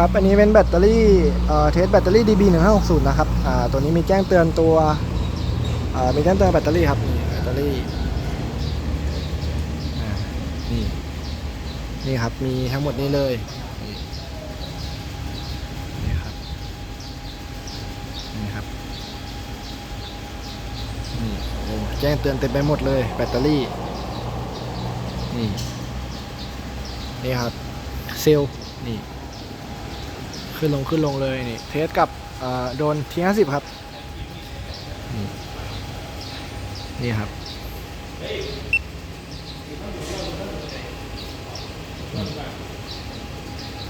ครับ อันนี้เป็นแบตเตอรี่เทสแบตเตอรี่ DB 1 5 6 0นะครับตัวนี้มีแจ้งเตือนตัวมีแจ้งเตือนแบตเตอรี่ครับแบตเตอรี่นี่นี่ครับ มีทั้งหมดนี้เลยนี่นี่ครับนี่ครับนี่โอ้แจ้งเตือนเต็มไปหมดเลยแบตเตอรี่นี่นี่ครับเซลล์นี่ ขึ้นลงขึ้นลงเลยนี่เทสกับโดนทีห้าสิบครับนี่ครับ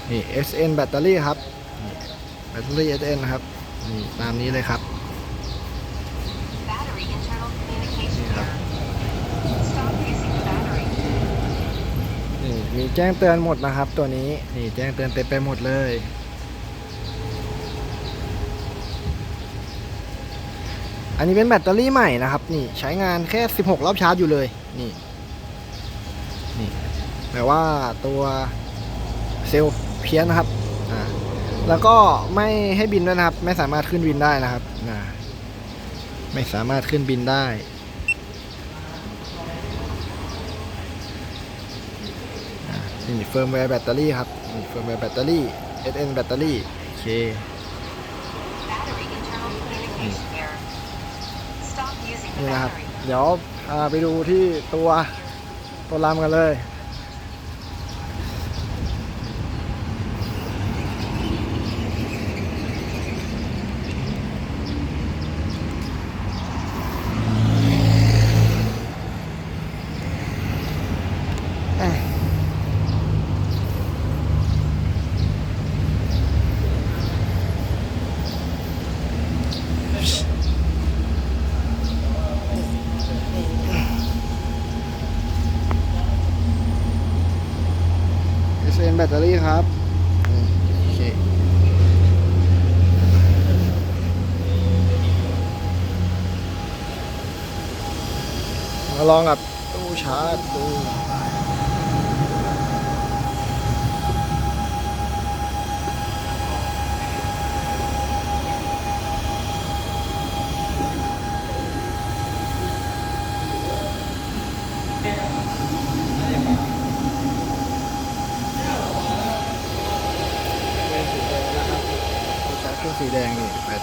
นี่ SN แบตเตอรี่ครับแบตเตอรี่ SN นะครับนี่ตามนี้เลยครับนี่มีแจ้งเตือนหมดนะครับ ตัวนี้นี่แจ้งเตือนเต็มไปหมดเลย อันนี้เป็นแบตเตอรี่ใหม่นะครับ นี่ใช้งานแค่ 16 รอบชาร์จอยู่เลย นี่ นี่แต่ว่าตัวเซลล์เพี้ยนนะครับ อ่า แล้วก็ไม่ให้บินด้วยนะครับ ไม่สามารถขึ้นบินได้นะครับอ่าไม่สามารถขึ้นบินได้ นี่เฟิร์มแวร์แบตเตอรี่ครับ นี่เฟิร์มแวร์แบตเตอรี่ SN แบตเตอรี่ โอเค นี่นะครับ เดี๋ยวพาไปดูที่ตัวตัวลำกันเลย แบตเตอรี่ครับมโอเคมาลองกับตู้ชาร์จดู สีแดงนี่แปด